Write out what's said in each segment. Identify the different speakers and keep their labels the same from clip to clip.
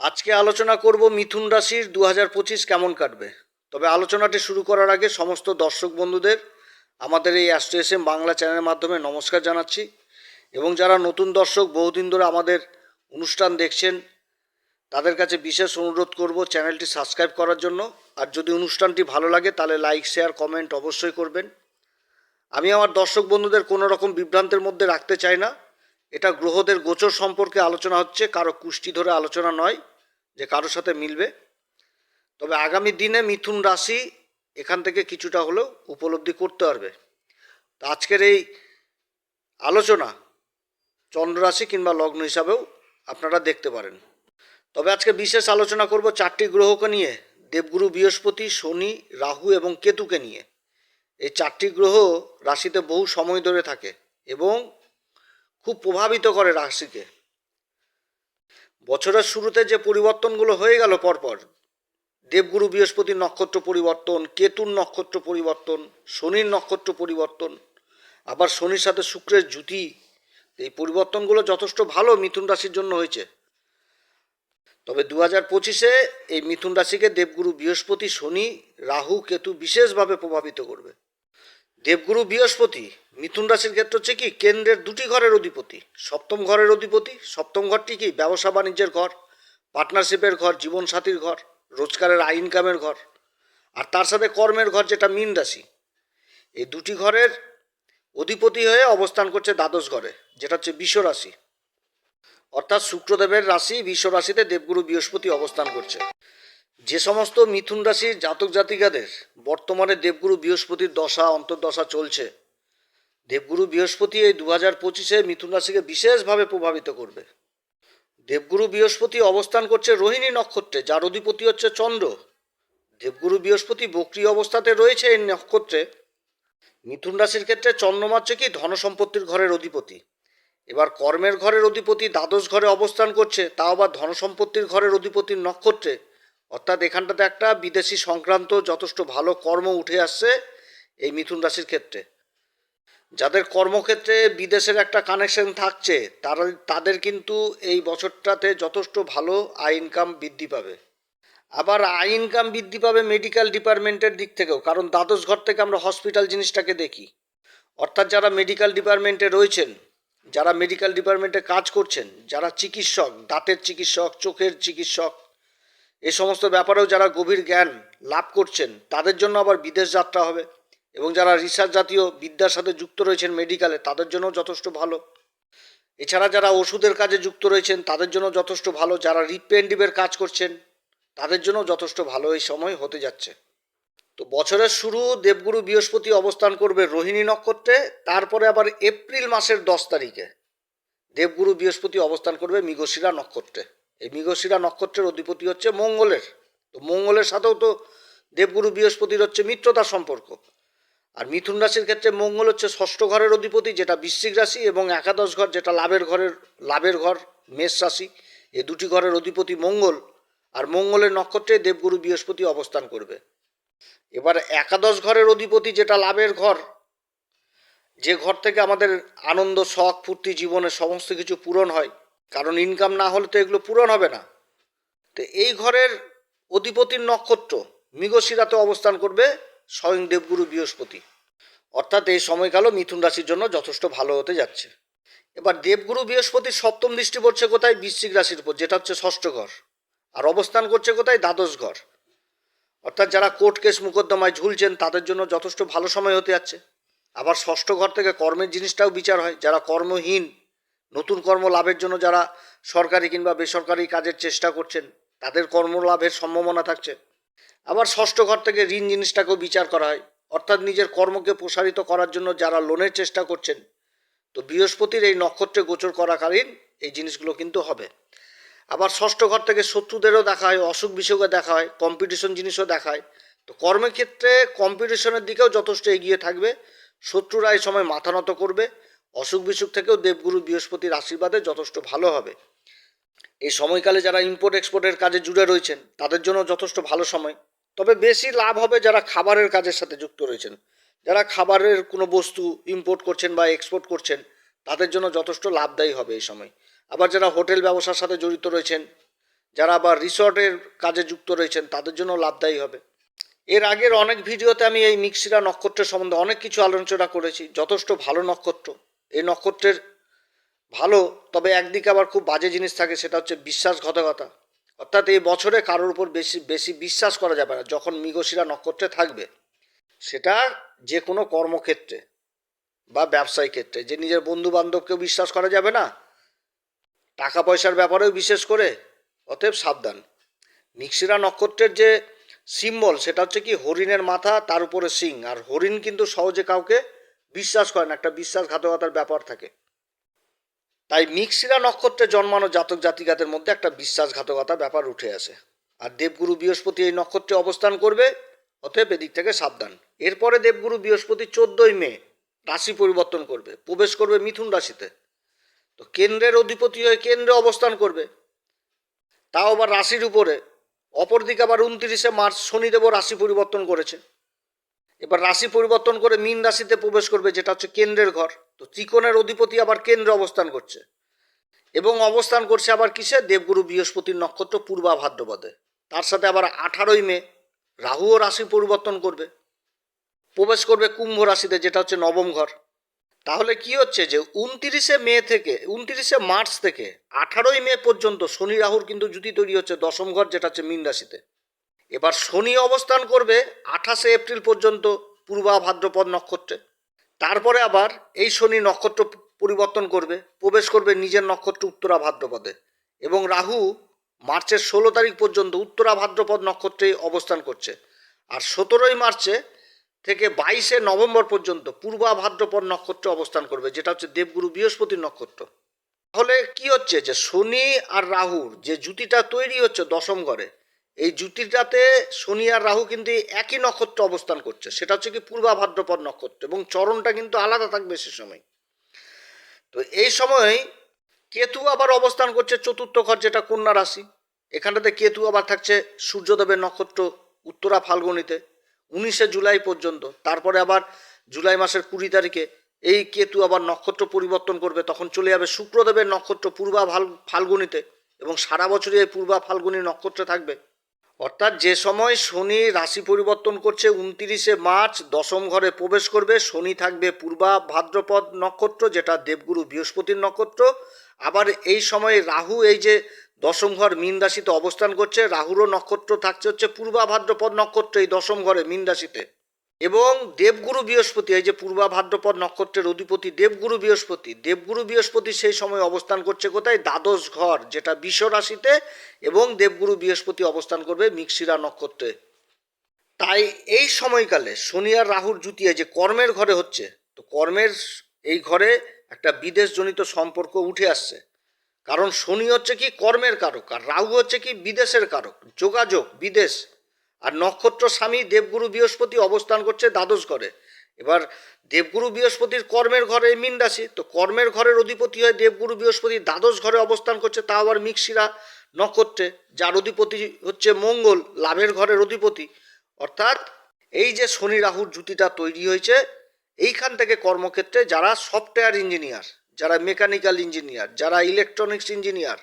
Speaker 1: আজকে আলোচনা করব মিথুন রাশির দু হাজার পঁচিশ কেমন কাটবে। তবে আলোচনাটি শুরু করার আগে সমস্ত দর্শক বন্ধুদের, আমাদের এই অ্যাস্ট্রো এস বাংলা চ্যানেলের মাধ্যমে নমস্কার জানাচ্ছি এবং যারা নতুন দর্শক বহুদিন ধরে আমাদের অনুষ্ঠান দেখছেন, তাদের কাছে বিশেষ অনুরোধ করব চ্যানেলটি সাবস্ক্রাইব করার জন্য। আর যদি অনুষ্ঠানটি ভালো লাগে তাহলে লাইক, শেয়ার, কমেন্ট অবশ্যই করবেন। আমি আমার দর্শক বন্ধুদের কোনো রকম বিভ্রান্তের মধ্যে রাখতে চাই না। এটা গ্রহদের গোচর সম্পর্কে আলোচনা হচ্ছে, কারও কুষ্টি ধরে আলোচনা নয় যে কারোর সাথে মিলবে। তবে আগামী দিনে মিথুন রাশি এখান থেকে কিছুটা হলেও উপলব্ধি করতে পারবে। তা আজকের এই আলোচনা চন্দ্র রাশি কিংবা লগ্ন হিসাবেও আপনারা দেখতে পারেন। তবে আজকে বিশেষ আলোচনা করব চারটি গ্রহকে নিয়ে, দেবগুরু, বৃহস্পতি, শনি, রাহু এবং কেতুকে নিয়ে। এই চারটি গ্রহ রাশিতে বহু সময় ধরে থাকে এবং খুব প্রভাবিত করে রাশিকে। বছরের শুরুতে যে পরিবর্তনগুলো হয়ে গেল পরপর, দেবগুরু বৃহস্পতির নক্ষত্র পরিবর্তন, কেতুর নক্ষত্র পরিবর্তন, শনির নক্ষত্র পরিবর্তন, আবার শনির সাথে শুক্রের জুতি এই পরিবর্তনগুলো যথেষ্ট ভালো মিথুন রাশির জন্য হয়েছে। তবে দু হাজার পঁচিশে এই মিথুন রাশিকে দেবগুরু বৃহস্পতি, শনি, রাহু, কেতু বিশেষভাবে প্রভাবিত করবে। দেবগুরু বৃহস্পতি, মিথুন রাশির ক্ষেত্রে হচ্ছে কি, কেন্দ্রের দুটি ঘরের অধিপতি। সপ্তম ঘরের অধিপতি, সপ্তম ঘরটি কি, ব্যবসা বাণিজ্যের ঘর পার্টনারশিপের ঘর, জীবনসাথীর ঘর, রোজগারের আয় ইনকামের ঘর, আর তার সাথে কর্মের ঘর যেটা মীন রাশি। এই দুটি ঘরের অধিপতি হয়ে অবস্থান করছে দ্বাদশ ঘরে, যেটা হচ্ছে বিশ্ব রাশি। অর্থাৎ শুক্রদেবের রাশি, বিশ্ব রাশিতে দেবগুরু বৃহস্পতি অবস্থান করছে। যে সমস্ত মিথুন রাশির জাতক জাতিকাদের বর্তমানে দেবগুরু বৃহস্পতির দশা, অন্তর্দশা চলছে, দেবগুরু বৃহস্পতি এই দু হাজার পঁচিশে মিথুন রাশিকে বিশেষভাবে প্রভাবিত করবে। দেবগুরু বৃহস্পতি অবস্থান করছে রোহিণী নক্ষত্রে, যার অধিপতি হচ্ছে চন্দ্র। দেবগুরু বৃহস্পতি বক্রি অবস্থাতে রয়েছে এই নক্ষত্রে। মিথুন রাশির ক্ষেত্রে চন্দ্রমা হচ্ছে কি? ধনসম্পত্তির ঘরের অধিপতি। এবার কর্মের ঘরের অধিপতি, দ্বাদশ ঘরে অবস্থান করছে, তাও আবার ধনসম্পত্তির ঘরের অধিপতির নক্ষত্রে। অর্থাৎ এখানটাতে একটা বিদেশি সংক্রান্ত যথেষ্ট ভালো কর্ম উঠে আসছে এই মিথুন রাশির ক্ষেত্রে। যাদের কর্মক্ষেত্রে বিদেশের একটা কানেকশন থাকছে, তারা, তাদের কিন্তু এই বছরটাতে যথেষ্ট ভালো আয় ইনকাম বৃদ্ধি পাবে। আবার আয় ইনকাম বৃদ্ধি পাবে মেডিকেল ডিপার্টমেন্টের দিক থেকেও, কারণ দ্বাদশ ঘর থেকে আমরা হসপিটাল জিনিসটাকে দেখি। অর্থাৎ যারা মেডিকেল ডিপার্টমেন্টে রয়েছেন, যারা মেডিকেল ডিপার্টমেন্টে কাজ করছেন, যারা চিকিৎসক, দাঁতের চিকিৎসক, চোখের চিকিৎসক এ সমস্ত ব্যাপারেও যারা গভীর জ্ঞান লাভ করছেন, তাদের জন্য আবার বিদেশ যাত্রা হবে। এবং যারা রিসার্চ জাতীয় বিদ্যার সাথে যুক্ত রয়েছেন মেডিকেলে, তাদের জন্য যথেষ্ট ভালো। এছাড়া যারা ওষুধের কাজে যুক্ত রয়েছেন, তাদের জন্য যথেষ্ট ভালো। যারা রিপ্রেন্টিভের কাজ করছেন, তাদের জন্য যথেষ্ট ভালো এই সময় হতে যাচ্ছে। তো বছরের শুরু দেবগুরু বৃহস্পতি অবস্থান করবে রোহিণী নক্ষত্রে, তারপরে আবার এপ্রিল মাসের দশ তারিখে দেবগুরু বৃহস্পতি অবস্থান করবে মৃগশিরা নক্ষত্রে। এই মৃগশিরা নক্ষত্রের অধিপতি হচ্ছে মঙ্গলের। তো মঙ্গলের সাথেও তো দেবগুরু বৃহস্পতির হচ্ছে মিত্রতার সম্পর্ক। আর মিথুন রাশির ক্ষেত্রে মঙ্গল হচ্ছে ষষ্ঠ ঘরের অধিপতি, যেটা বৃশ্চিক রাশি, এবং একাদশ ঘর, যেটা লাভের ঘরের, লাভের ঘর, মেষ রাশি এই দুটি ঘরের অধিপতি মঙ্গল। আর মঙ্গলের নক্ষত্রে দেবগুরু বৃহস্পতি অবস্থান করবে। এবার একাদশ ঘরের অধিপতি, যেটা লাভের ঘর, যে ঘর থেকে আমাদের আনন্দ, শখ, ফুর্তি, জীবনের সমস্ত কিছু পূরণ হয় কারণ ইনকাম না হলে তো এগুলো পূরণ হবে না। তো এই ঘরের অধিপতির নক্ষত্র মৃগশিরাতে অবস্থান করবে স্বয়ং দেবগুরু বৃহস্পতি। অর্থাৎ এই সময়কালও মিথুন রাশির জন্য যথেষ্ট ভালো হতে যাচ্ছে। এবার দেবগুরু বৃহস্পতির সপ্তম দৃষ্টি পড়ছে কোথায়? বৃশ্চিক রাশির উপর, যেটা হচ্ছে ষষ্ঠ ঘর। আর অবস্থান করছে কোথায়? দ্বাদশ ঘর। অর্থাৎ যারা কোর্ট কেস মোকদ্দমায় ঝুলছেন, তাদের জন্য যথেষ্ট ভালো সময় হতে যাচ্ছে। আবার ষষ্ঠ ঘর থেকে কর্মের জিনিসটাও বিচার হয়। যারা কর্মহীন নতুন কর্ম লাভের জন্য যারা সরকারি কিংবা বেসরকারি কাজের চেষ্টা করছেন, তাদের কর্মলাভের সম্ভাবনা থাকছে। আবার ষষ্ঠ ঘর থেকে ঋণ জিনিসটাকেও বিচার করা হয়। অর্থাৎ নিজের কর্মকে প্রসারিত করার জন্য যারা লোনের চেষ্টা করছেন, তো বৃহস্পতির এই নক্ষত্রে গোচর করাকালীন এই জিনিসগুলো কিন্তু হবে। আবার ষষ্ঠ ঘর থেকে শত্রুদেরও দেখা হয়, অসুখ বিসুখে দেখা হয় কম্পিটিশন জিনিসও দেখায় তো কর্মের ক্ষেত্রে কম্পিটিশনের দিকেও যথেষ্ট এগিয়ে থাকবে। শত্রুরা এই সময় মাথা নত করবে। অসুখ বিসুখ থেকেও দেবগুরু বৃহস্পতির আশীর্বাদে যথেষ্ট ভালো হবে। এই সময়কালে যারা ইম্পোর্ট এক্সপোর্টের কাজে জুড়ে রয়েছেন, তাদের জন্য যথেষ্ট ভালো সময়। তবে বেশি লাভ হবে যারা খাবারের কাজের সাথে যুক্ত রয়েছেন। যারা খাবারের কোনো বস্তু ইম্পোর্ট করছেন বা এক্সপোর্ট করছেন, তাদের জন্য যথেষ্ট লাভদায়ী হবে এই সময়। আবার যারা হোটেল ব্যবসার সাথে জড়িত রয়েছেন, যারা আবার রিসর্টের কাজে যুক্ত রয়েছেন, তাদের জন্য লাভদায়ী হবে। এর আগের অনেক ভিডিওতে আমি এই মিক্সিরা নক্ষত্রের সম্বন্ধে অনেক কিছু আলোচনা করেছি, যথেষ্ট ভালো নক্ষত্র। এই নক্ষত্রের ভালো, তবে একদিকে আবার খুব বাজে জিনিস থাকে, সেটা হচ্ছে বিশ্বাসঘাতকতা। অর্থাৎ এই বছরে কারোর উপর বেশি বেশি বিশ্বাস করা যাবে না, যখন মৃগশিরা নক্ষত্রে থাকবে। সেটা যে কোনো কর্মক্ষেত্রে বা ব্যবসায়িক ক্ষেত্রে। যে নিজের বন্ধু বান্ধবকেও বিশ্বাস করা যাবে না টাকা পয়সার ব্যাপারেও বিশেষ করে, অতএব সাবধান। মিক্সিরা নক্ষত্রের যে সিম্বল সেটা হচ্ছে কি, হরিণের মাথা, তার উপরে সিং। আর হরিণ কিন্তু সহজে কাউকে বিশ্বাস করেন, একটা বিশ্বাসঘাতকতার ব্যাপার থাকে। তাই মিক্সিরা নক্ষত্রে জন্মানো জাতক জাতিকাদের মধ্যে একটা বিশ্বাসঘাতকতা ব্যাপার উঠে আসে। আর দেবগুরু বৃহস্পতি এই নক্ষত্রে অবস্থান করবে, অতএব এদিক থেকে সাবধান। এরপরে দেবগুরু বৃহস্পতি চোদ্দই মে রাশি পরিবর্তন করবে, প্রবেশ করবে মিথুন রাশিতে। তো কেন্দ্রের অধিপতি হয়ে কেন্দ্রে অবস্থান করবে। তাও আবার রাশির উপরে, অপরদিকে আবার উনত্রিশে মার্চ শনিদেবও রাশি পরিবর্তন করেছে। এবার রাশি পরিবর্তন করে মীন রাশিতে প্রবেশ করবে, যেটা হচ্ছে কেন্দ্রের ঘর। তো ত্রিকোণের অধিপতি আবার কেন্দ্রে অবস্থান করছে। এবং অবস্থান করছে আবার কিসে? দেবগুরু বৃহস্পতির নক্ষত্র পূর্বা ভাদ্রপদে তার সাথে আবার আঠারোই মে রাহুও রাশি পরিবর্তন করবে। প্রবেশ করবে কুম্ভ রাশিতে, যেটা হচ্ছে নবম ঘর। তাহলে কি হচ্ছে যে উনতিরিশে মে থেকে, উনতিরিশে মার্চ থেকে আঠারোই মে পর্যন্ত শনি রাহুর কিন্তু জুতি তৈরি হচ্ছে দশম ঘর, যেটা হচ্ছে মীন রাশিতে। এবার শনি অবস্থান করবে আঠাশে এপ্রিল পর্যন্ত পূর্বা ভাদ্রপদ নক্ষত্রে। তারপরে আবার এই শনি নক্ষত্র পরিবর্তন করবে, প্রবেশ করবে নিজের নক্ষত্র উত্তরা ভাদ্রপদে এবং রাহু মার্চের ষোলো তারিখ পর্যন্ত উত্তরা ভাদ্রপদ নক্ষত্রে অবস্থান করছে। আর সতেরোই মার্চে থেকে বাইশে নভেম্বর পর্যন্ত পূর্বা ভাদ্রপদ নক্ষত্রে অবস্থান করবে, যেটা হচ্ছে দেবগুরু বৃহস্পতির নক্ষত্র। তাহলে কি হচ্ছে যে শনি আর রাহুর যে জুতিটা তৈরি হচ্ছে দশম ঘরে এই জুতিটাতে শনি আর রাহু কিন্তু একই নক্ষত্র অবস্থান করছে। সেটা হচ্ছে কি পূর্বা ভাদ্রপদ নক্ষত্র এবং চরণটা কিন্তু আলাদা থাকবে সে সময়। তো এই সময় কেতু আবার অবস্থান করছে চতুর্থ ঘর যেটা কন্যা রাশি। এখানটাতে কেতু আবার থাকছে সূর্যদেবের নক্ষত্র উত্তরা ফাল্গুনিতে, উনিশে জুলাই পর্যন্ত। তারপরে আবার জুলাই মাসের কুড়ি তারিখে এই কেতু আবার নক্ষত্র পরিবর্তন করবে। তখন চলে যাবে শুক্রদেবের নক্ষত্র পূর্বা ফাল ফাল্গুনিতে এবং সারা বছরই এই পূর্বা ফাল্গুনি নক্ষত্রে থাকবে। অর্থাৎ যে সময় শনি রাশি পরিবর্তন করছে, উনতিরিশে মার্চ দশম ঘরে প্রবেশ করবে। শনি থাকবে পূর্বা ভাদ্রপদ নক্ষত্র, যেটা দেবগুরু বৃহস্পতির নক্ষত্র। আবার এই সময়ে রাহু, এই যে দশম ঘর মীন রাশিতে অবস্থান করছে, রাহুরও নক্ষত্র থাকছে হচ্ছে পূর্বা ভাদ্রপদ নক্ষত্র, এই দশম ঘরে মীন রাশিতে। এবং দেবগুরু বৃহস্পতি, এই যে পূর্বা ভাদ্রপদ নক্ষত্রের অধিপতি দেবগুরু বৃহস্পতি দেবগুরু বৃহস্পতি সেই সময় অবস্থান করছে কোথায়? দ্বাদশ ঘর, যেটা বিশ্ব রাশিতে এবং দেবগুরু বৃহস্পতি অবস্থান করবে মিক্সিরা নক্ষত্রে। তাই এই সময়কালে শনি আর রাহুর জুতিয়ে যে কর্মের ঘরে হচ্ছে, তো কর্মের এই ঘরে একটা বিদেশজনিত সম্পর্ক উঠে আসছে। কারণ শনি হচ্ছে কি কর্মের কারক, আর রাহু হচ্ছে কি বিদেশের কারক, যোগাযোগ, বিদেশ। আর নক্ষত্র স্বামী দেবগুরু বৃহস্পতি অবস্থান করছে দ্বাদশ ঘরে। এবার দেবগুরু বৃহস্পতির কর্মের ঘরে মিন রাশি, তো কর্মের ঘরের অধিপতি হয় দেবগুরু বৃহস্পতি দ্বাদশ ঘরে অবস্থান করছে তা আবার মিক্সিরা নক্ষত্রে, যার অধিপতি হচ্ছে মঙ্গল, লাভের ঘরের অধিপতি। অর্থাৎ এই যে শনি রাহুর জুতিটা তৈরি হয়েছে, এইখান থেকে কর্মক্ষেত্রে যারা সফটওয়্যার ইঞ্জিনিয়ার, যারা মেকানিক্যাল ইঞ্জিনিয়ার, যারা ইলেকট্রনিক্স ইঞ্জিনিয়ার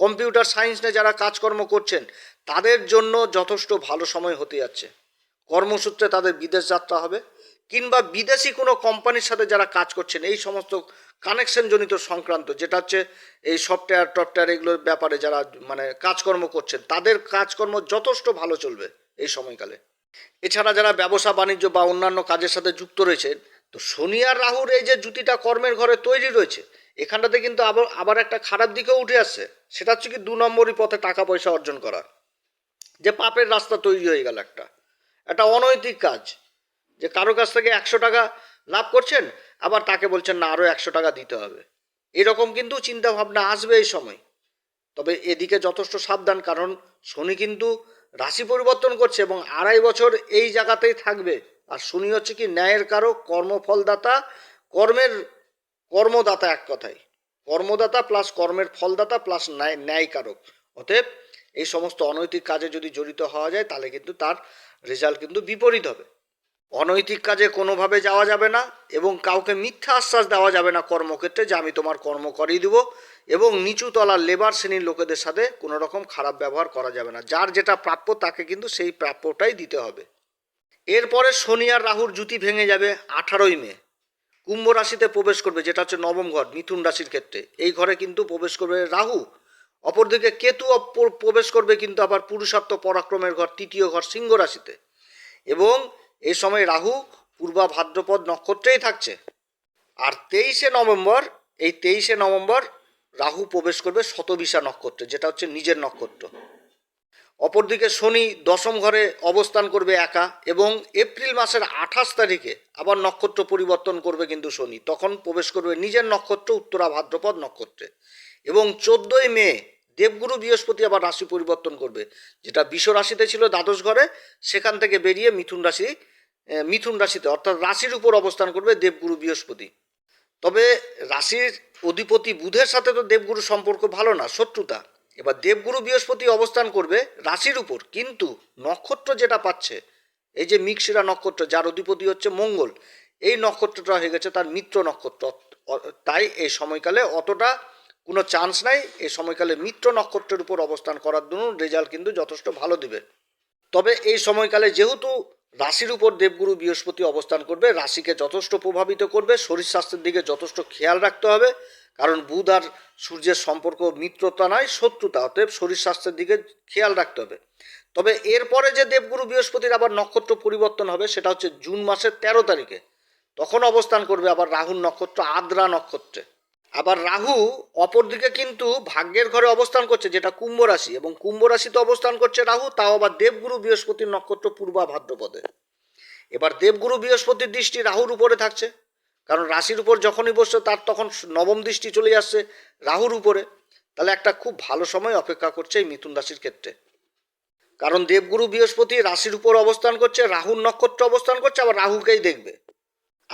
Speaker 1: কম্পিউটার সায়েন্স নিয়ে যারা কাজকর্ম করছেন, তাদের জন্য যথেষ্ট ভালো সময় হতে যাচ্ছে। কর্মসূত্রে তাদের বিদেশ যাত্রা হবে, কিংবা বিদেশি কোনো কোম্পানির সাথে যারা কাজ করছেন, এই সমস্ত কানেকশন জনিত সংক্রান্ত, যেটা হচ্ছে এই সফটওয়্যার টফটওয়্যার এগুলোর ব্যাপারে যারা মানে কাজকর্ম করছেন, তাদের কাজকর্ম যথেষ্ট ভালো চলবে এই সময়কালে। এছাড়া যারা ব্যবসা, বাণিজ্য বা অন্যান্য কাজের সাথে যুক্ত রয়েছেন, তো শনি আর রাহুর এই যে জুতিটা কর্মের ঘরে তৈরি রয়েছে এখানটাতে কিন্তু আবার আবার একটা খারাপ দিকেও উঠে আসছে। সেটা হচ্ছে কি দু নম্বরই পথে টাকা পয়সা অর্জন করা। যে পাপের রাস্তা তৈরি হয়ে গেল একটা। একটা অনৈতিক কাজ। যে কারও কাছ থেকে একশো টাকা লাভ করছেন, আবার তাকে বলছেন, না আরও একশো টাকা দিতে হবে। এরকম কিন্তু চিন্তা ভাবনা আসবে এই সময়। তবে এদিকে যথেষ্ট সাবধান, কারণ শনি কিন্তু রাশি পরিবর্তন করছে এবং আড়াই বছর এই জায়গাতেই থাকবে। আর শনি হচ্ছে কি ন্যায়ের কারক, কর্মফলদাতা, কর্মের কর্মদাতা এক কথায়। কর্মদাতা প্লাস কর্মের ফলদাতা প্লাস ন্যায় ন্যায়কারক। অতএব এই সমস্ত অনৈতিক কাজে যদি জড়িত হওয়া যায়, তাহলে কিন্তু তার রেজাল্ট কিন্তু বিপরীত হবে। অনৈতিক কাজে কোনোভাবে যাওয়া যাবে না এবং কাউকে মিথ্যা আশ্বাস দেওয়া যাবে না কর্মক্ষেত্রে যে আমি তোমার কর্ম করিয়ে দেবো এবং নিচু তলার লেবার শ্রেণির লোকেদের সাথে কোনো রকম খারাপ ব্যবহার করা যাবে না। যার যেটা প্রাপ্য, তাকে কিন্তু সেই প্রাপ্যটাই দিতে হবে। এরপরে শনি আর রাহুর জুতি ভেঙে যাবে আঠারোই মে। কুম্ভ রাশিতে প্রবেশ করবে, যেটা হচ্ছে নবম ঘর, মিথুন রাশির ক্ষেত্রে। এই ঘরে কিন্তু প্রবেশ করবে রাহু। অপরদিকে কেতু প্রবেশ করবে কিন্তু আবার পুরুষার্থ পরাক্রমের ঘর, তৃতীয় ঘর, সিংহ রাশিতে। এবং এই সময় রাহু পূর্বা ভাদ্রপদ নক্ষত্রেই থাকছে। আর তেইশে নভেম্বর, এই তেইশে নভেম্বর রাহু প্রবেশ করবে শতবিশা নক্ষত্রে, যেটা হচ্ছে নিজের নক্ষত্র। অপরদিকে শনি দশম ঘরে অবস্থান করবে একা এবং এপ্রিল মাসের আঠাশ তারিখে আবার নক্ষত্র পরিবর্তন করবে কিন্তু শনি। তখন প্রবেশ করবে নিজের নক্ষত্র উত্তরা ভাদ্রপদ নক্ষত্রে এবং চোদ্দোই মে দেবগুরু বৃহস্পতি আবার রাশি পরিবর্তন করবে, যেটা বিষ রাশিতে ছিল দ্বাদশ ঘরে, সেখান থেকে বেরিয়ে মিথুন রাশি মিথুন রাশিতে, অর্থাৎ রাশির উপর অবস্থান করবে দেবগুরু বৃহস্পতি। তবে রাশির অধিপতি বুধের সাথে তো দেবগুরু সম্পর্ক ভালো না, শত্রুতা। এবার দেবগুরু বৃহস্পতি অবস্থান করবে রাশির উপর, কিন্তু নক্ষত্র যেটা পাচ্ছে, এই যে মিক্সিরা নক্ষত্র, যার অধিপতি হচ্ছে মঙ্গল, এই নক্ষত্রটা হয়ে গেছে তার মিত্র নক্ষত্র। তাই এই সময়কালে অতটা কোনো চান্স নাই, এই সময়কালে মিত্র নক্ষত্রের উপর অবস্থান করার জন্য রেজাল্ট কিন্তু যথেষ্ট ভালো দিবে। তবে এই সময়কালে যেহেতু রাশির উপর দেবগুরু বৃহস্পতি অবস্থান করবে, রাশিকে যথেষ্ট প্রভাবিত করবে, শরীর স্বাস্থ্যের দিকে যথেষ্ট খেয়াল রাখতে হবে, কারণ বুধ আর সূর্যের সম্পর্ক মিত্রতা নয়, শত্রুতা, অতএব শরীর স্বাস্থ্যের দিকে খেয়াল রাখতে হবে। তবে এরপরে যে দেবগুরু বৃহস্পতির আবার নক্ষত্র পরিবর্তন হবে, সেটা হচ্ছে জুন মাসের তেরো তারিখে, তখন অবস্থান করবে আবার রাহুল নক্ষত্র আদ্রা নক্ষত্রে। আবার রাহু অপরদিকে কিন্তু ভাগ্যের ঘরে অবস্থান করছে, যেটা কুম্ভ রাশি। এবং কুম্ভ রাশিতে অবস্থান করছে রাহু, তাও আবার দেবগুরু বৃহস্পতির নক্ষত্র পূর্বা ভাদ্রপদে। এবার দেবগুরু বৃহস্পতির দৃষ্টি রাহুর উপরে থাকছে, কারণ রাশির উপর যখনই বসছে তার তখন নবম দৃষ্টি চলে আসছে রাহুর উপরে। তাহলে একটা খুব ভালো সময় অপেক্ষা করছে এই মিথুন রাশির ক্ষেত্রে। কারণ দেবগুরু বৃহস্পতি রাশির উপর অবস্থান করছে, রাহুর নক্ষত্র অবস্থান করছে, আবার রাহুকেই দেখবে।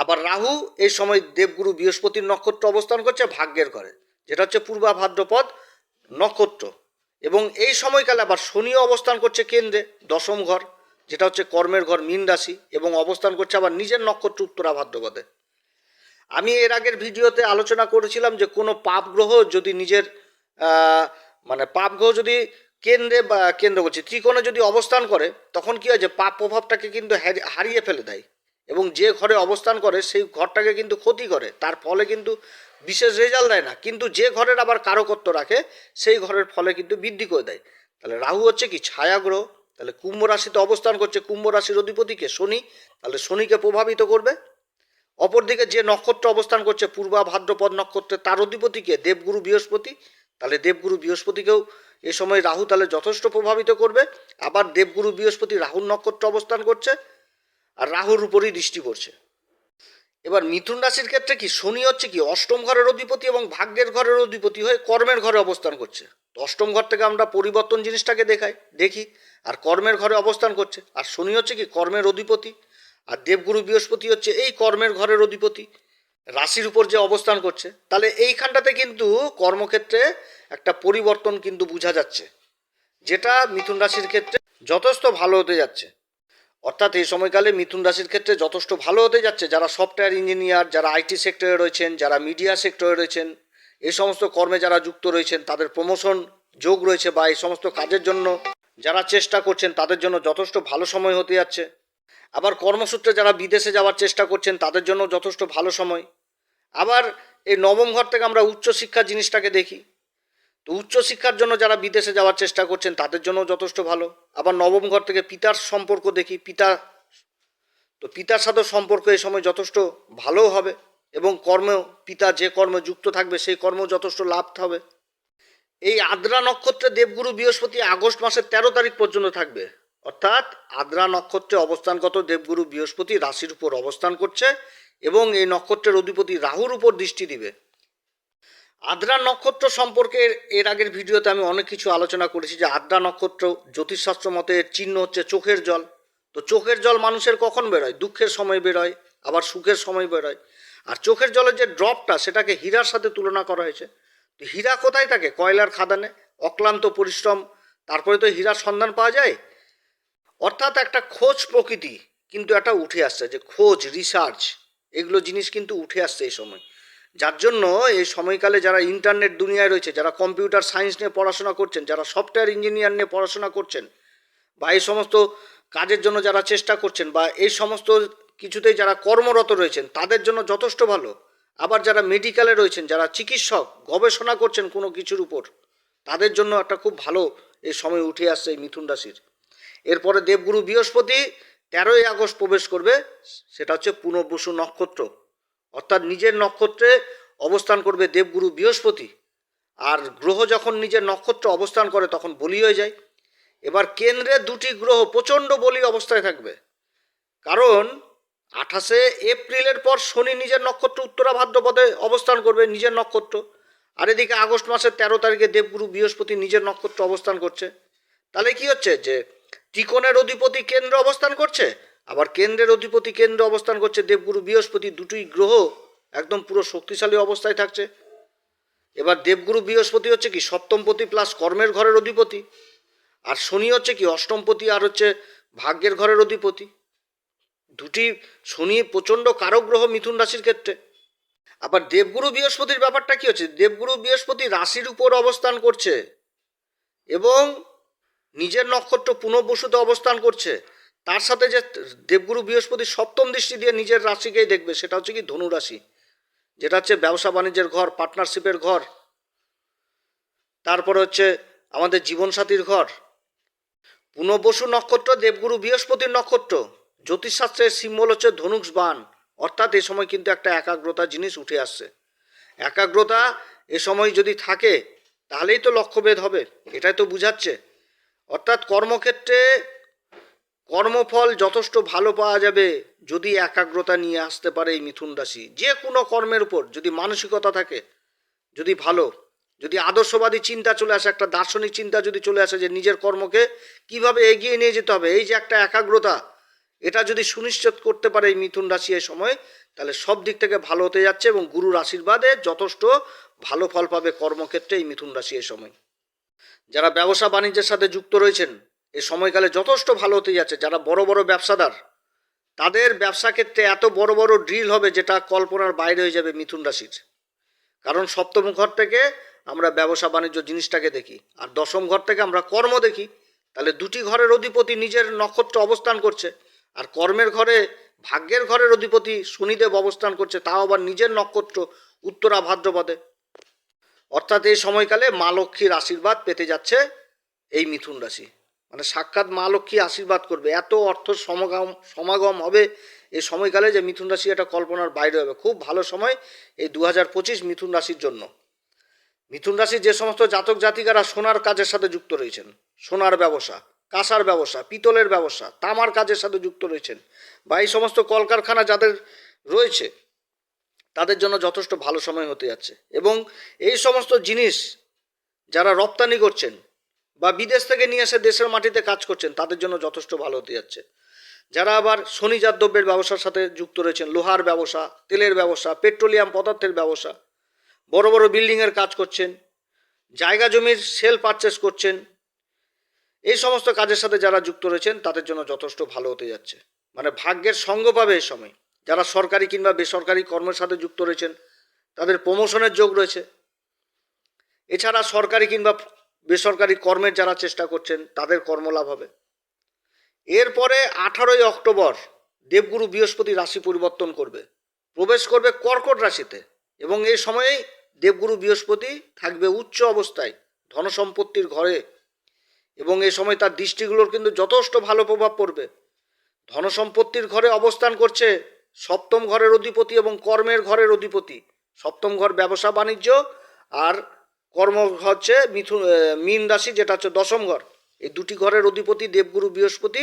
Speaker 1: আবার রাহু এই সময় দেবগুরু বৃহস্পতির নক্ষত্র অবস্থান করছে, ভাগ্যের ঘরে। যেটা হচ্ছে পূর্বা ভাদ্রপদ নক্ষত্র। এবং এই সময়কালে আবার শনিও অবস্থান করছে কেন্দ্রে, দশম ঘর, যেটা হচ্ছে কর্মের ঘর, মীন রাশি, এবং অবস্থান করছে আবার নিজের নক্ষত্র উত্তরা ভাদ্রপদে আমি এর আগের ভিডিওতে আলোচনা করেছিলাম যে কোনো পাপ গ্রহ যদি নিজের মানে পাপ গ্রহ যদি কেন্দ্রে বা কেন্দ্র করছে, ত্রিকোণে যদি অবস্থান করে, তখন কি হয় যে পাপ প্রভাবটাকে কিন্তু হারিয়ে ফেলে দেয়। এবং যে ঘরে অবস্থান করে সেই ঘরটাকে কিন্তু ক্ষতি করে। তার ফলে কিন্তু বিশেষ রেজাল্ট দেয় না। কিন্তু যে ঘরের আবার কারকত্ব রাখে, সেই ঘরের ফলে কিন্তু বৃদ্ধি করে দেয়। তাহলে রাহু হচ্ছে কি? ছায়াগ্রহ তাহলে কুম্ভ রাশিতে অবস্থান করছে কুম্ভ রাশির অধিপতিকে শনি। তাহলে শনিকে প্রভাবিত করবে। অপরদিকে যে নক্ষত্র অবস্থান করছে পূর্বা ভাদ্রপদ নক্ষত্রে, তার অধিপতিকে দেবগুরু বৃহস্পতি। তাহলে দেবগুরু বৃহস্পতিকেও এ সময় রাহু তাহলে যথেষ্ট প্রভাবিত করবে। আবার দেবগুরু বৃহস্পতি রাহুর নক্ষত্র অবস্থান করছে। আর রাহুর উপরই দৃষ্টি পড়ছে। এবার মিথুন রাশির ক্ষেত্রে কি শনি হচ্ছে কি অষ্টম ঘরের অধিপতি এবং ভাগ্যের ঘরের অধিপতি হয়ে কর্মের ঘরে অবস্থান করছে। অষ্টম ঘর থেকে আমরা পরিবর্তন জিনিসটাকে দেখাই, দেখি, আর কর্মের ঘরে অবস্থান করছে। আর শনি হচ্ছে কি কর্মের অধিপতি, আর দেবগুরু বৃহস্পতি হচ্ছে এই কর্মের ঘরের অধিপতি। রাশির উপর যে অবস্থান করছে, তাহলে এইখানটাতে কিন্তু কর্মক্ষেত্রে একটা পরিবর্তন কিন্তু বোঝা যাচ্ছে, যেটা মিথুন রাশির ক্ষেত্রে যথেষ্ট ভালো হতে যাচ্ছে। অর্থাৎ এই সময়কালে মিথুন রাশির ক্ষেত্রে যথেষ্ট ভালো হতে যাচ্ছে। যারা সফটওয়্যার ইঞ্জিনিয়ার যারা আইটি সেক্টরে রয়েছেন, যারা মিডিয়া সেক্টরে রয়েছেন, এই সমস্ত কর্মে যারা যুক্ত রয়েছেন, তাদের প্রমোশন যোগ রয়েছে বা এই সমস্ত কাজের জন্য যারা চেষ্টা করছেন, তাদের জন্য যথেষ্ট ভালো সময় হতে যাচ্ছে। আবার কর্মসূত্রে যারা বিদেশে যাওয়ার চেষ্টা করছেন, তাদের জন্য যথেষ্ট ভালো সময়। আবার এই নবম ঘর থেকে আমরা উচ্চশিক্ষা জিনিসটাকে দেখি। তো উচ্চশিক্ষার জন্য যারা বিদেশে যাওয়ার চেষ্টা করছেন, তাদের জন্য যথেষ্ট ভালো। আবার নবম ঘর থেকে পিতার সম্পর্ক দেখি, পিতা, তো পিতার সাথে সম্পর্ক এই সময় যথেষ্ট ভালো হবে এবং কর্ম পিতা যে কর্মে যুক্ত থাকবে, সেই কর্ম যথেষ্ট লাভ হবে। এই আদ্রা নক্ষত্রে দেবগুরু বৃহস্পতি আগস্ট মাসের তেরো তারিখ পর্যন্ত থাকবে। অর্থাৎ আদ্রা নক্ষত্রে অবস্থানগত দেবগুরু বৃহস্পতি রাশির উপর অবস্থান করছে এবং এই নক্ষত্রের অধিপতি রাহুর উপর দৃষ্টি দিবে। আদ্রা নক্ষত্র সম্পর্কে এর- আগের ভিডিওতে আমি অনেক কিছু আলোচনা করেছি যে আদ্রা নক্ষত্র জ্যোতিষশাস্ত্র মতে চিহ্ন হচ্ছে চোখের জল। তো চোখের জল মানুষের কখন বেরোয়? দুঃখের সময় বেরোয়, আবার সুখের সময় বেরোয়। আর চোখের জলের যে ড্রপটা, সেটাকে হীরার সাথে তুলনা করা হয়েছে। তো হীরা কোথায় থাকে? কয়লার খাদানে, অক্লান্ত পরিশ্রম, তারপরে তো হীরার সন্ধান পাওয়া যায়। অর্থাৎ একটা খোঁজ প্রকৃতি কিন্তু একটা উঠে আসছে যে খোঁজ রিসার্চ এগুলো জিনিস কিন্তু উঠে আসছে এই সময়। যার জন্য এই সময়কালে যারা ইন্টারনেট দুনিয়ায় রয়েছে, যারা কম্পিউটার সায়েন্স নিয়ে পড়াশোনা করছেন, যারা সফটওয়্যার ইঞ্জিনিয়ার নিয়ে পড়াশোনা করছেন, বা এই সমস্ত কাজের জন্য যারা চেষ্টা করছেন, বা এই সমস্ত কিছুতেই যারা কর্মরত রয়েছেন, তাদের জন্য যথেষ্ট ভালো। আবার যারা মেডিকেলে রয়েছেন, যারা চিকিৎসক, গবেষণা করছেন কোনো কিছুর উপর, তাদের জন্য একটা খুব ভালো এই সময় উঠে আসছে এই মিথুন রাশির। এরপরে দেবগুরু বৃহস্পতি তেরোই আগস্ট প্রবেশ করবে, সেটা হচ্ছে পুনর্বসু নক্ষত্র। অর্থাৎ নিজের নক্ষত্রে অবস্থান করবে দেবগুরু বৃহস্পতি। আর গ্রহ যখন নিজের নক্ষত্র অবস্থান করে, তখন বলি হয়ে যায়। এবার কেন্দ্রে দুটি গ্রহ প্রচণ্ড বলি অবস্থায় থাকবে। কারণ আঠাশে এপ্রিলের পর শনি নিজের নক্ষত্র উত্তরা ভাদ্রপদে অবস্থান করবে, নিজের নক্ষত্র। আর এদিকে আগস্ট মাসের তেরো তারিখে দেবগুরু বৃহস্পতি নিজের নক্ষত্র অবস্থান করছে। তাহলে কি হচ্ছে? যে ত্রিকোণের অধিপতি কেন্দ্র অবস্থান করছে আবার কেন্দ্রের অধিপতি কেন্দ্র অবস্থান করছে দেবগুরু বৃহস্পতি, দুটোই গ্রহ একদম পুরো শক্তিশালী অবস্থায় থাকছে। এবার দেবগুরু বৃহস্পতি হচ্ছে কি, সপ্তমপতি প্লাস কর্মের ঘরের অধিপতি, আর শনি হচ্ছে কি, অষ্টমপতি আর হচ্ছে ভাগ্যের ঘরের অধিপতি। দুটি শনি প্রচণ্ড কারক গ্রহ মিথুন রাশির ক্ষেত্রে। আবার দেবগুরু বৃহস্পতির ব্যাপারটা কি হচ্ছে, দেবগুরু বৃহস্পতি রাশির উপর অবস্থান করছে এবং নিজের নক্ষত্র পুনঃবসুতে অবস্থান করছে। তার সাথে যে দেবগুরু বৃহস্পতি সপ্তম দৃষ্টি দিয়ে নিজের রাশিকেই দেখবে, সেটা হচ্ছে কি ধনু রাশি, যেটা হচ্ছে ব্যবসা বাণিজ্যের ঘর পার্টনারশিপের ঘর, তারপরে হচ্ছে আমাদের জীবনসাথীর ঘর, পুনঃবসু নক্ষত্র, দেবগুরু বৃহস্পতির নক্ষত্র জ্যোতিষশাস্ত্রের সিম্বল হচ্ছে ধনুষ বান, অর্থাৎ এ সময় কিন্তু একটা একাগ্রতা জিনিস উঠে আসছে। একাগ্রতা এ সময় যদি থাকে, তাহলেই তো লক্ষ্যভেদ হবে, এটাই তো বুঝাচ্ছে। অর্থাৎ কর্মক্ষেত্রে কর্মফল যথেষ্ট ভালো পাওয়া যাবে যদি একাগ্রতা নিয়ে আসতে পারে এই মিথুন রাশি। যে কোনো কর্মের উপর যদি মানসিকতা থাকে, যদি ভালো, যদি আদর্শবাদী চিন্তা চলে আসে, একটা দার্শনিক চিন্তা যদি চলে আসে যে নিজের কর্মকে কীভাবে এগিয়ে নিয়ে যেতে হবে, এই যে একটা একাগ্রতা, এটা যদি সুনিশ্চিত করতে পারে এই মিথুন রাশি এই সময়, তাহলে সব দিক থেকে ভালো হতে যাচ্ছে এবং গুরুর আশীর্বাদে যথেষ্ট ভালো ফল পাবে কর্মক্ষেত্রে এই মিথুন রাশি এই সময়। যারা ব্যবসা বাণিজ্যের সাথে যুক্ত রয়েছেন এই সময়কালে যথেষ্ট ভালো হতে যাচ্ছে যারা বড় বড় ব্যবসাদার, তাদের ব্যবসা ক্ষেত্রে এত বড় বড় ড্রিল হবে যেটা কল্পনার বাইরে হয়ে যাবে মিথুন রাশির। কারণ সপ্তম ঘর থেকে আমরা ব্যবসা বাণিজ্য জিনিসটাকে দেখি, আর দশম ঘর থেকে আমরা কর্ম দেখি। তাহলে দুটি ঘরের অধিপতি নিজের নক্ষত্র অবস্থান করছে, আর কর্মের ঘরে ভাগ্যের ঘরের অধিপতি শনিদেব অবস্থান করছে, তাও আবার নিজের নক্ষত্র উত্তরা ভাদ্রপদে। অর্থাৎ এই সময়কালে মা লক্ষ্মীর আশীর্বাদ পেতে যাচ্ছে এই মিথুন রাশি। মানে সাক্ষাৎ মা লক্ষ্মী আশীর্বাদ করবে? এত অর্থ সমাগম সমাগম হবে এই সময়কালে যে মিথুন রাশি এটা কল্পনার বাইরে হবে। খুব ভালো সময় এই দু হাজার পঁচিশ মিথুন রাশির জন্য। মিথুন রাশির যে সমস্ত জাতক জাতিকারা সোনার কাজের সাথে যুক্ত রয়েছেন, সোনার ব্যবসা, কাঁসার ব্যবসা, পিতলের ব্যবসা, তামার কাজের সাথে যুক্ত রয়েছেন বা এই সমস্ত কলকারখানা যাদের রয়েছে, তাদের জন্য যথেষ্ট ভালো সময় হতে যাচ্ছে। এবং এই সমস্ত জিনিস যারা রপ্তানি করছেন বা বিদেশ থেকে নিয়ে এসে দেশের মাটিতে কাজ করছেন, তাদের জন্য যথেষ্ট ভালো হতে যাচ্ছে। যারা আবার খনিজাত দ্রব্যের ব্যবসার সাথে যুক্ত রয়েছেন, লোহার ব্যবসা, তেলের ব্যবসা, পেট্রোলিয়াম পদার্থের ব্যবসা, বড় বড় বিল্ডিংয়ের কাজ করছেন, জায়গা জমির সেল পারচেস করছেন, এই সমস্ত কাজের সাথে যারা যুক্ত রয়েছেন, তাদের জন্য যথেষ্ট ভালো হতে যাচ্ছে। মানে ভাগ্যের সঙ্গ পাবে এই সময়। যারা সরকারি কিংবা বেসরকারি কর্মের সাথে যুক্ত রয়েছেন, তাদের প্রমোশনের যোগ রয়েছে। এছাড়া সরকারি কিংবা বেসরকারি কর্মের যারা চেষ্টা করছেন, তাদের কর্মলাভ হবে। এরপরে আঠারোই অক্টোবর দেবগুরু বৃহস্পতি রাশি পরিবর্তন করবে। প্রবেশ করবে কর্কট রাশিতে এবং এই সময়েই দেবগুরু বৃহস্পতি থাকবে উচ্চ অবস্থায় ধনসম্পত্তির ঘরে এবং এই সময় তার দৃষ্টিগুলোর কিন্তু যথেষ্ট ভালো প্রভাব পড়বে। ধনসম্পত্তির ঘরে অবস্থান করছে সপ্তম ঘরের অধিপতি এবং কর্মের ঘরের অধিপতি। সপ্তম ঘর ব্যবসা বাণিজ্য আর কর্ম হচ্ছে মিথুন মীন রাশি, যেটা হচ্ছে দশম ঘর। এই দুটি ঘরের অধিপতি দেবগুরু বৃহস্পতি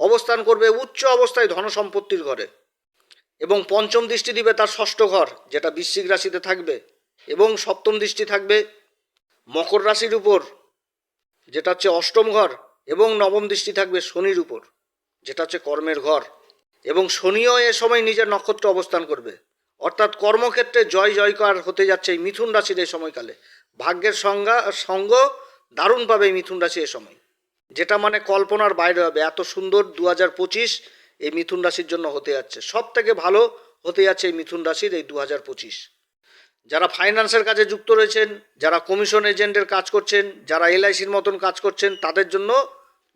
Speaker 1: অবস্থান করবে উচ্চ অবস্থায় ধন সম্পত্তির ঘরে এবং পঞ্চম দৃষ্টি দিবে তার ষষ্ঠ ঘর, যেটা বৃশ্চিক রাশিতে থাকবে এবং সপ্তম দৃষ্টি থাকবে মকর রাশির উপর, যেটা হচ্ছে অষ্টম ঘর এবং নবম দৃষ্টি থাকবে শনির উপর, যেটা হচ্ছে কর্মের ঘর। এবং শনিও এ সময় নিজের নক্ষত্র অবস্থান করবে। অর্থাৎ কর্মক্ষেত্রে জয় জয়কার হতে যাচ্ছে এই মিথুন রাশির এই সময়কালে। ভাগ্যের সংজ্ঞা, সঙ্গ দারুণ পাবে এই মিথুন রাশি এ সময়। যেটা মানে কল্পনার বাইরে হবে। এত সুন্দর দু হাজার পঁচিশ এই মিথুন রাশির জন্য হতে যাচ্ছে। সব থেকে ভালো হতে যাচ্ছে এই মিথুন রাশির এই দু হাজার পঁচিশ। যারা ফাইন্যান্সের কাজে যুক্ত রয়েছেন, যারা কমিশন এজেন্টের কাজ করছেন, যারা এলআইসির মতন কাজ করছেন, তাদের জন্য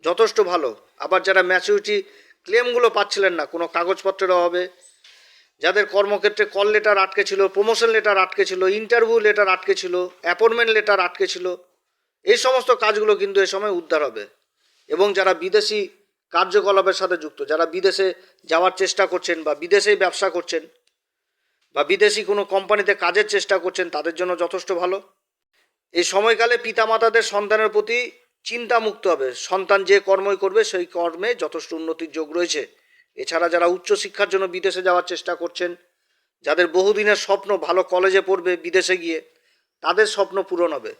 Speaker 1: যথেষ্ট ভালো। আবার যারা ম্যাচুরিটি ক্লেমগুলো পাচ্ছিলেন না, কোনো কাগজপত্রের অভাবে যাদের কর্মক্ষেত্রে কল লেটার আটকে ছিল প্রমোশন লেটার আটকে ছিল ইন্টারভিউ লেটার আটকে ছিল অ্যাপয়েন্টমেন্ট লেটার আটকে ছিল, এই সমস্ত কাজগুলো কিন্তু এ সময় উদ্ধার হবে। এবং যারা বিদেশি কার্যকলাপের সাথে যুক্ত, যারা বিদেশে যাওয়ার চেষ্টা করছেন বা বিদেশেই ব্যবসা করছেন বা বিদেশি কোনো কোম্পানিতে কাজের চেষ্টা করছেন, তাদের জন্য যথেষ্ট ভালো। এই সময়কালে পিতামাতাদের সন্তানের প্রতি চিন্তা মুক্ত হবে। সন্তান যে কর্মই করবে, সেই কর্মে যথেষ্ট উন্নতির যোগ রয়েছে। এছাড়া যারা উচ্চশিক্ষার জন্য বিদেশে যাওয়ার চেষ্টা করছেন, যাদের বহুদিনের স্বপ্ন ভালো কলেজে পড়বে বিদেশে গিয়ে, তাদের স্বপ্ন পূরণ হবে।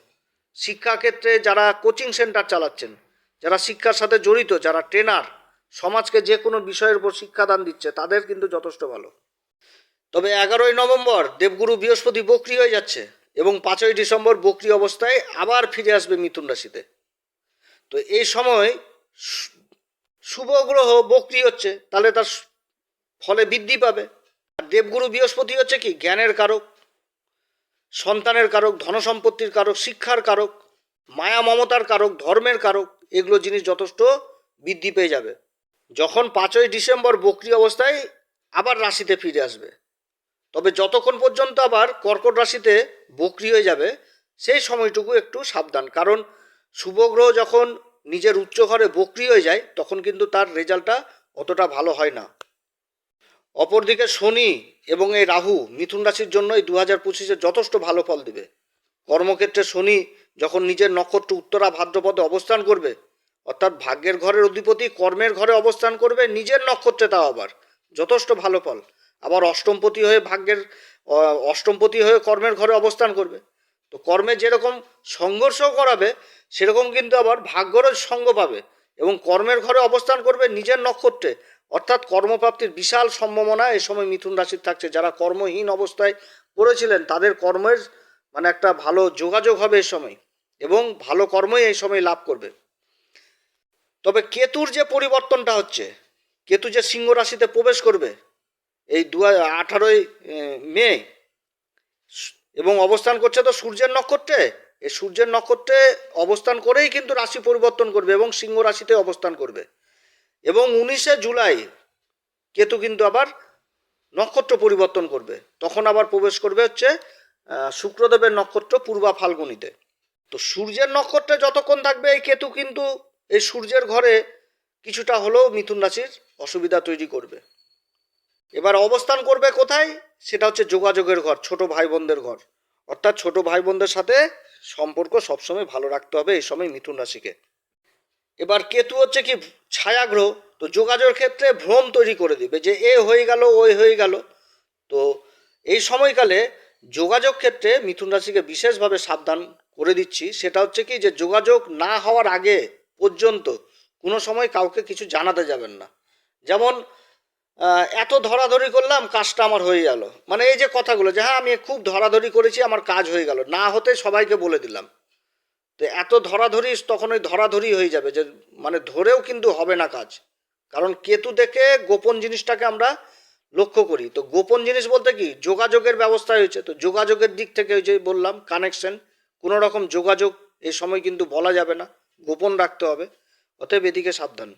Speaker 1: শিক্ষাক্ষেত্রে যারা কোচিং সেন্টার চালাচ্ছেন, যারা শিক্ষার সাথে জড়িত, যারা ট্রেনার, সমাজকে যে কোনো বিষয়ের উপর শিক্ষাদান দিচ্ছে, তাদের কিন্তু যথেষ্ট ভালো। তবে এগারোই নভেম্বর দেবগুরু বৃহস্পতি বক্রি হয়ে যাচ্ছে এবং পাঁচই ডিসেম্বর বক্রি অবস্থায় আবার ফিরে আসবে মিথুন রাশিতে। তো এই সময় শুভ গ্রহ বক্রি হচ্ছে, তাহলে তার ফলে বৃদ্ধি পাবে। আর দেবগুরু বৃহস্পতি হচ্ছে কি? জ্ঞানের কারক, সন্তানের কারক, ধনসম্পত্তির কারক, শিক্ষার কারক, মায়া মমতার কারক, ধর্মের কারক, এগুলো জিনিস যথেষ্ট বৃদ্ধি পেয়ে যাবে। যখন পাঁচই ডিসেম্বর বক্রি অবস্থায় আবার রাশিতে ফিরে আসবে। তবে যতক্ষণ পর্যন্ত আবার কর্কট রাশিতে বক্রি হয়ে যাবে, সেই সময়টুকু একটু সাবধান। কারণ শুভ গ্রহ যখন নিজের উচ্চ ঘরে বক্রি হয়ে যায়, তখন কিন্তু তার রেজাল্টটা অতটা ভালো হয় না। অপরদিকে শনি এবং এই রাহু মিথুন রাশির জন্য এই দু হাজার পঁচিশে যথেষ্ট ভালো ফল দেবে। কর্মক্ষেত্রে শনি যখন নিজের নক্ষত্র উত্তরা ভাদ্রপদে অবস্থান করবে, অর্থাৎ ভাগ্যের ঘরের অধিপতি কর্মের ঘরে অবস্থান করবে, নিজের নক্ষত্রে তাও আবার। যথেষ্ট ভালো ফল। আবার অষ্টমপতি হয়ে ভাগ্যের অষ্টমপতি হয়ে কর্মের ঘরে অবস্থান করবে। তো কর্মে যেরকম সংঘর্ষ করাবে, সেরকম কিন্তু আবার ভাগ্যরও সঙ্গ পাবে এবং কর্মের ঘরে অবস্থান করবে নিজের নক্ষত্রে। অর্থাৎ কর্মপ্রাপ্তির বিশাল সম্ভাবনা এই সময় মিথুন রাশির থাকছে। যারা কর্মহীন অবস্থায় পড়েছিলেন, তাদের কর্মের মানে একটা ভালো যোগাযোগ হবে এই সময় এবং ভালো কর্মই এই সময় লাভ করবে। তবে কেতুর যে পরিবর্তনটা হচ্ছে, কেতু যে সিংহ রাশিতে প্রবেশ করবে এই দু আঠারোই মে এবং অবস্থান করছে তো সূর্যের নক্ষত্রে। এই সূর্যের নক্ষত্রে অবস্থান করেই কিন্তু রাশি পরিবর্তন করবে এবং সিংহ রাশিতে অবস্থান করবে। এবং উনিশে জুলাই কেতু কিন্তু আবার নক্ষত্র পরিবর্তন করবে। তখন আবার প্রবেশ করবে হচ্ছে শুক্রদেবের নক্ষত্র পূর্বা ফাল্গুনিতে। তো সূর্যের নক্ষত্রে যতক্ষণ থাকবে এই কেতু কিন্তু এই সূর্যের ঘরে কিছুটা হলেও মিথুন রাশির অসুবিধা তৈরি করবে। এবার অবস্থান করবে কোথায়? সেটা হচ্ছে যোগাযোগের ঘর, ছোট ভাই বোনদের ঘর। অর্থাৎ ছোট ভাই বোনদের সাথে সম্পর্ক সবসময় ভালো রাখতে হবে এই সময় মিথুন রাশিকে। এবার কেতু হচ্ছে কি ছায়াগ্রহ, তো যোগাযোগের ক্ষেত্রে ভ্রম তৈরি করে দিবে যে এ হয়ে গেল, ওই হয়ে গেল। তো এই সময়কালে যোগাযোগ ক্ষেত্রে মিথুন রাশিকে বিশেষভাবে সাবধান করে দিচ্ছি। সেটা হচ্ছে কি যে যোগাযোগ না হওয়ার আগে পর্যন্ত কোনো সময় কাউকে কিছু জানাতে যাবেন না। যেমন এত ধরাধরি করলাম, কাজটা আমার হয়ে গেল। মানে এই যে কথাগুলো যে হ্যাঁ আমি খুব ধরাধরি করেছি, আমার কাজ হয়ে গেল। না হতে সবাইকে বলে দিলাম। তো এত ধরাধরি, তখন ওই ধরাধরি হয়ে যাবে যে মানে ধরেও কিন্তু হবে না কাজ। কারণ কেতু দেখে গোপন জিনিসটাকে আমরা লক্ষ্য করি। তো গোপন জিনিস বলতে কি? যোগাযোগের ব্যবস্থা হয়েছে। তো যোগাযোগের দিক থেকে ওই যে বললাম কানেকশন কোনো রকম যোগাযোগ এই সময় কিন্তু বলা যাবে না। গোপন রাখতে হবে। অতএব এদিকে সাবধান।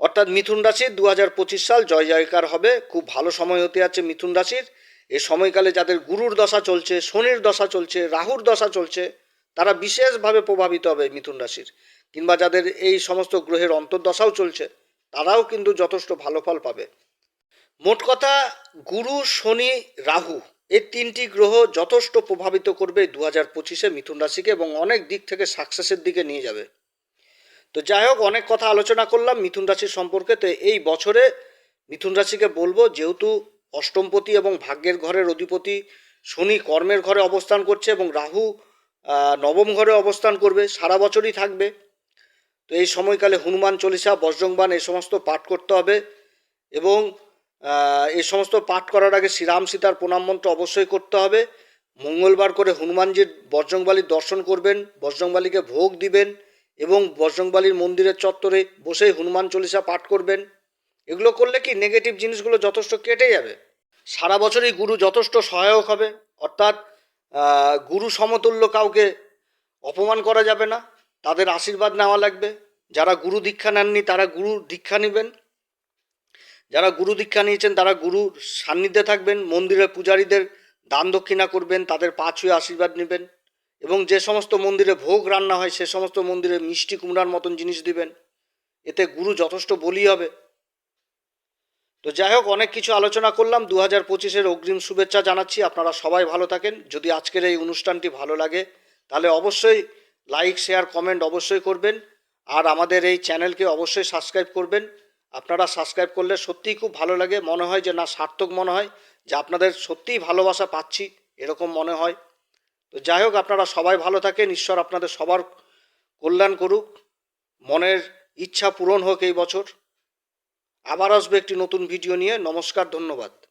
Speaker 1: অর্থাৎ মিথুন রাশির দু পঁচিশ সাল জয় জয়কার হবে। খুব ভালো সময় হতে যাচ্ছে মিথুন রাশির। এ সময়কালে যাদের গুরুর দশা চলছে, শনির দশা চলছে, রাহুর দশা চলছে, তারা বিশেষভাবে প্রভাবিত হবে মিথুন রাশির। কিংবা যাদের এই সমস্ত গ্রহের অন্তর্দশাও চলছে, তারাও কিন্তু যথেষ্ট ভালো ফল পাবে। মোট কথা, গুরু, শনি, রাহু এই তিনটি গ্রহ যথেষ্ট প্রভাবিত করবে দু হাজার পঁচিশে মিথুন রাশিকে এবং অনেক দিক থেকে সাকসেসের দিকে নিয়ে যাবে। তো যাই হোক, অনেক কথা আলোচনা করলাম মিথুন রাশির সম্পর্কে। তো এই বছরে মিথুন রাশিকে বলব, যেহেতু অষ্টমপতি এবং ভাগ্যের ঘরের অধিপতি, শনি কর্মের ঘরে অবস্থান করছে এবং রাহু নবম ঘরে অবস্থান করবে, সারা বছরই থাকবে। তো এই সময়কালে হনুমান চল্লিশা বজ্রংবান এই সমস্ত পাঠ করতে হবে এবং এই সমস্ত পাঠ করার আগে শ্রীরাম সীতার প্রণাম মন্ত্র অবশ্যই করতে হবে। মঙ্গলবার করে হনুমানজির বজরংবালির দর্শন করবেন, বজরংবালিকে ভোগ দিবেন। এবং বজরংবালির মন্দিরের চত্বরে বসেই হনুমান চল্লিশা পাঠ করবেন। এগুলো করলে কি নেগেটিভ জিনিসগুলো যথেষ্ট কেটে যাবে? সারা বছরই গুরু যথেষ্ট সহায়ক হবে। অর্থাৎ গুরু সমতুল্য কাউকে অপমান করা যাবে না। তাদের আশীর্বাদ নেওয়া লাগবে। যারা গুরু দীক্ষা নেননি, তারা গুরু দীক্ষা নেবেন। যারা গুরু দীক্ষা নিয়েছেন, তারা গুরুর সান্নিধ্যে থাকবেন। মন্দিরের পূজারীদের দান দক্ষিণা করবেন। তাদের পা ছুঁয়ে আশীর্বাদ নেবেন। এবং যে সমস্ত মন্দিরে ভোগ রান্না হয়, সে সমস্ত মন্দিরে মিষ্টি কুমড়ার মতন জিনিস দিবেন। এতে গুরু যথেষ্ট বলি হবে। তো যাই হোক, অনেক কিছু আলোচনা করলাম। দু হাজার পঁচিশের অগ্রিম শুভেচ্ছা জানাচ্ছি। আপনারা সবাই ভালো থাকেন। যদি আজকের এই অনুষ্ঠানটি ভালো লাগে, তাহলে অবশ্যই লাইক, শেয়ার, কমেন্ট অবশ্যই করবেন। আর আমাদের এই চ্যানেলকে অবশ্যই সাবস্ক্রাইব করবেন। আপনারা সাবস্ক্রাইব করলে সত্যিই খুব ভালো লাগে। মনে হয় যে না, সার্থক মনে হয় যে আপনাদের সত্যিই ভালোবাসা পাচ্ছি, এরকম মনে হয়। তো যাই হোক, আপনারা সবাই ভালো থাকেন। ঈশ্বর আপনাদের সবার কল্যাণ করুক। মনের ইচ্ছা পূরণ হোক এই বছর। আবার আসবে একটি নতুন ভিডিও নিয়ে। নমস্কার, ধন্যবাদ।